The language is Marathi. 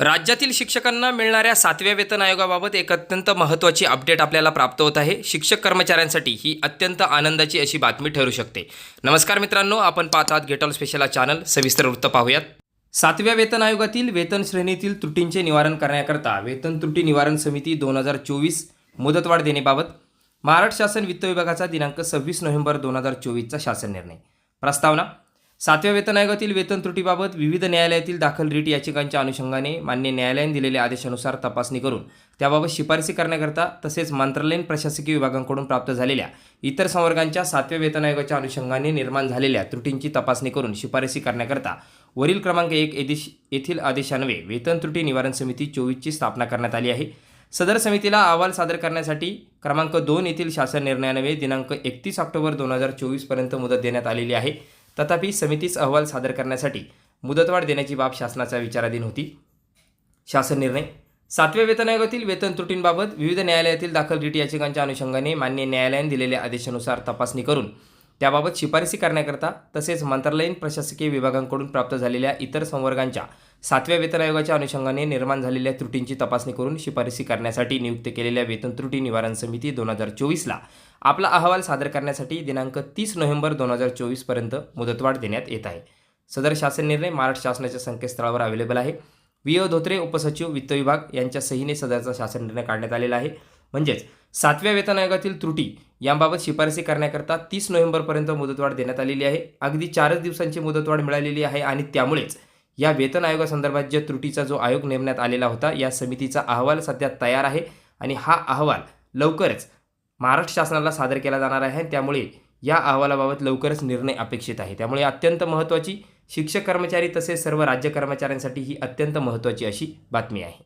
राज्यातील शिक्षकांना मिळणाऱ्या सातव्या वेतन आयोगाबाबत एक अत्यंत महत्त्वाची अपडेट आपल्याला प्राप्त होत आहे. शिक्षक कर्मचाऱ्यांसाठी ही अत्यंत आनंदाची अशी बातमी ठरू शकते. नमस्कार मित्रांनो आपण पाहत आहात गेटॉल स्पेशल चॅनल सविस्तर वृत्त पाहूयात. सातव्या वेतन आयोगातील वेतन श्रेणीतील त्रुटींचे निवारण करण्याकरता वेतन त्रुटी निवारण समिती दोन हजार चोवीस मुदतवाढ देण्याबाबत महाराष्ट्र शासन वित्त विभागाचा दिनांक सव्वीस नोव्हेंबर दोन हजार चोवीसचा शासन निर्णय. प्रस्तावना सातव्या वेतन आयोगातील वेतन त्रुटीबाबत विविध न्यायालयातील दाखल रीट याचिकांच्या अनुषंगाने मान्य न्यायालयाने दिलेल्या आदेशानुसार तपासणी करून त्याबाबत शिफारसी करण्याकरता तसेच मंत्रालयीन प्रशासकीय विभागांकडून प्राप्त झालेल्या इतर संवर्गांच्या सातव्या वेतन आयोगाच्या अनुषंगाने निर्माण झालेल्या त्रुटींची तपासणी करून शिफारसी करण्याकरता वरील क्रमांक एक एदिश येथील आदेशान्वये वेतन त्रुटी निवारण समिती चोवीसची स्थापना करण्यात आली आहे. सदर समितीला अहवाल सादर करण्यासाठी क्रमांक दोन येथील शासन निर्णयान्वये दिनांक एकतीस ऑक्टोबर दोन हजार चोवीसपर्यंत मुदत देण्यात आलेली आहे. तथापि समितीस अहवाल सादर करण्यासाठी मुदतवाढ देण्याची बाब शासनाच्या विचाराधीन होती. शासन निर्णय. सातव्या वेतन आयोगातील वेतन त्रुटींबाबत विविध न्यायालयातील दाखल रिट याचिकांच्या अनुषंगाने मान्य न्यायालयाने दिलेल्या आदेशानुसार तपासणी करून त्याबाबत शिफारसी करण्याकरता तसेच मंत्रालयीन प्रशासकीय विभागांकडून प्राप्त झालेल्या इतर संवर्गांच्या सातव्या वेतन आयोगाच्या अनुषंगाने निर्माण झालेल्या त्रुटींची तपासणी करून शिफारसी करण्यासाठी नियुक्त केलेल्या वेतन त्रुटी निवारण समिती दोन हजार चोवीसला आपला अहवाल सादर करण्यासाठी दिनांक तीस नोव्हेंबर दोन हजार चोवीसपर्यंत मुदतवाढ देण्यात येत आहे. सदर शासन निर्णय महाराष्ट्र शासनाच्या संकेतस्थळावर अवेलेबल आहे. व्ही. ओ. धोत्रे उपसचिव वित्त विभाग यांच्या सहीने सदरचा शासन निर्णय काढण्यात आलेला आहे. म्हणजेच सातव्या वेतन आयोगातील त्रुटी याबाबत शिफारसी करण्याकरता तीस नोव्हेंबरपर्यंत मुदतवाढ देण्यात आलेली आहे. अगदी चारच दिवसांची मुदतवाढ मिळालेली आहे आणि त्यामुळेच या वेतन आयोगासंदर्भात ज्या त्रुटीचा जो आयोग नेमण्यात आलेला होता या समितीचा अहवाल सध्या तयार आहे आणि हा अहवाल लवकरच महाराष्ट्र शासनाला सादर केला जाणार आहे त्यामुळे या अहवालाबाबत लवकरच निर्णय अपेक्षित आहे. त्यामुळे अत्यंत महत्त्वाची शिक्षक कर्मचारी तसेच सर्व राज्य कर्मचाऱ्यांसाठी ही अत्यंत महत्त्वाची अशी बातमी आहे.